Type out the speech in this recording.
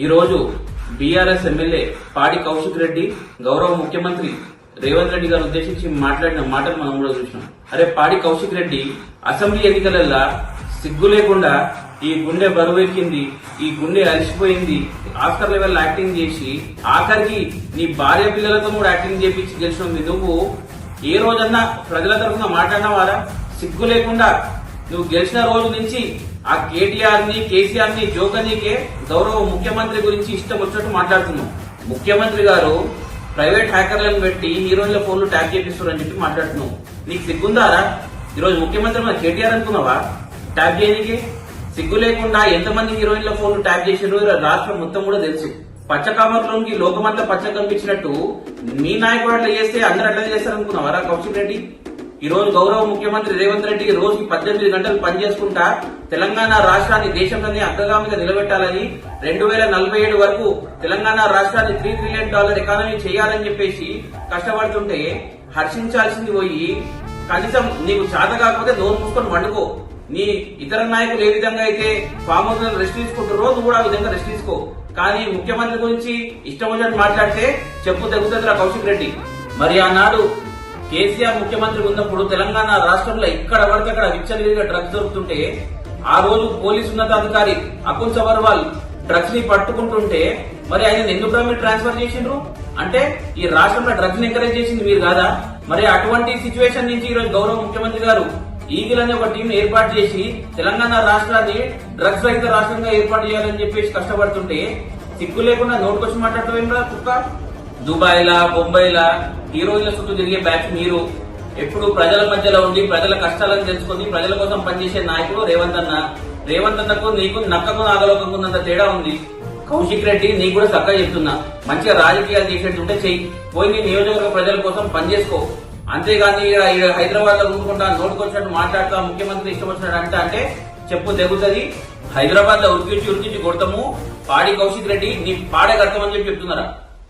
ఈరోజు BRS MLA పాడి కౌశిక్ రెడ్డి గౌరవ ముఖ్యమంత్రి రేవంత్ రెడ్డి గారు ఉద్దేశించి మాట్లాడిన మాటలు మనం కూడా చూసినాం. అరే పాడి కౌశిక్ రెడ్డి అసెంబ్లీ ఎన్నికలల్లా సిగ్గు లేకుండా ఈ గుండె బరువెక్కింది ఈ గుండె అలసిపోయింది ఆస్కర్ లెవెల్ యాక్టింగ్ చేసి ఆఖరికి నీ భార్య పిల్లలతో కూడా యాక్టింగ్ చేపించి గెలిచినది నువ్వు ఏ రోజన్నా ప్రజల తరఫున మాట్లాడినవారా? సిగ్గు లేకుండా నువ్వు గెలిచిన రోజు నుంచి ఆ కేటీఆర్ని కేసీఆర్ని జోకనీకే గౌరవ ముఖ్యమంత్రి గురించి ఇష్టం వచ్చినట్టు మాట్లాడుతున్నావు ముఖ్యమంత్రి గారు ప్రైవేట్ హ్యాకర్లను పెట్టి హీరోయిన్ల ఫోన్లు ట్యాక్ చేపిస్తారు అని చెప్పి మాట్లాడుతున్నావు నీకు సిగ్గుందారా? ఈరోజు ముఖ్యమంత్రి మన కేటీఆర్ అనుకున్నావా? ట్యాప్ చేయడానికి సిగ్గు లేకుండా ఎంతమంది హీరోయిన్ల ఫోన్లు ట్యాప్ చేసారు రాష్ట్రం మొత్తం కూడా తెలుసు. పచ్చకామర్లోకి లోకమంతా పచ్చ కనిపించినట్టు మీ నాయకుడు అట్లా చేస్తే అందరు అట్లా చేస్తారు అనుకున్నావారా కౌశిక్ రెడ్డి? ఈ రోజు గౌరవ ముఖ్యమంత్రి రేవంత్ రెడ్డి రోజుకి పద్దెనిమిది గంటలు పనిచేసుకుంటా తెలంగాణ రాష్ట్రాన్ని దేశంలోనే అగ్రగామిగా నిలబెట్టాలని రెండు వేల నలభై ఏడు వరకు తెలంగాణ రాష్ట్రాన్ని త్రీ ట్రిలియన్ డాలర్ ఎకానమీ చేయాలని చెప్పేసి కష్టపడుతుంటే హర్షించాల్సింది పోయి కనీసం నీకు చేత కాకపోతే నోరు మూసుకొని వండుకో. నీ ఇతర నాయకులు ఏ విధంగా అయితే ఫామ్ హౌస్ రెస్ట్ తీసుకుంటారో నువ్వు కూడా ఆ విధంగా రెస్ట్ తీసుకో. కానీ ముఖ్యమంత్రి గురించి ఇష్టం వచ్చినట్టు మాట్లాడితే చెప్పు తగ్గుతుంది కౌశిక్ రెడ్డి. మరి ఆనాడు కేసీఆర్ ముఖ్యమంత్రి ఉన్నప్పుడు తెలంగాణ రాష్ట్రంలో ఇక్కడ పడితే అక్కడ విచ్చలవిడిగా డ్రగ్స్ దొరుకుతుంటే ఆ రోజు పోలీసు ఉన్నతాధికారి అకుల్ సబర్వాల్ డ్రగ్స్ని పట్టుకుంటుంటే మరి ఆయన ఎందుకు మీరు ట్రాన్స్ఫర్ చేసిండ్రు? అంటే ఈ రాష్ట్రంలో డ్రగ్స్ని ఎంకరేజ్ చేసింది మీరు కాదా? మరి అటువంటి సిచ్యువేషన్ నుంచి ఈ రోజు గౌరవ ముఖ్యమంత్రి గారు ఈగిల్ అనే ఒక టీం ఏర్పాటు చేసి తెలంగాణ రాష్ట్రాన్ని డ్రగ్స్ రహిత రాష్ట్రంగా ఏర్పాటు చేయాలని చెప్పేసి కష్టపడుతుంటే సిగ్గు లేకుండా నోటుకొచ్చి మాట్లాడటం రా కుక్క? దుబాయ్లా బొంబాయిలా హీరోయిన్ల చుట్టూ తిరిగే బ్యాచ్ మీరు. ఎప్పుడు ప్రజల మధ్యలో ఉండి ప్రజల కష్టాలను తెలుసుకొని ప్రజల కోసం పనిచేసే నాయకుడు రేవంత్ అన్న. రేవంత్ అన్నకు నీకు నక్కకు నాగలోకకున్నంత తేడా ఉంది. కౌశిక్ రెడ్డి నీకు కూడా చక్కగా చెప్తున్నా. మంచిగా రాజకీయాలు చేసేట్టుంటే చెయ్యి. పోయి నీ నియోజకవర్గ ప్రజల కోసం పనిచేసుకో అంతేగాని హైదరాబాద్లో ఉండుకుంటా నోటుకొచ్చినట్టు మాట్లాడుతా ముఖ్యమంత్రి ఇష్టం వచ్చినట్టు అంటే అంటే చెప్పు తెగుతుంది. హైదరాబాద్లో ఉరికించి ఉరికించి కొడతాము. పాడి కౌశిక్ రెడ్డి నీ పాడే కడతామని చెప్పి చెప్తున్నారా?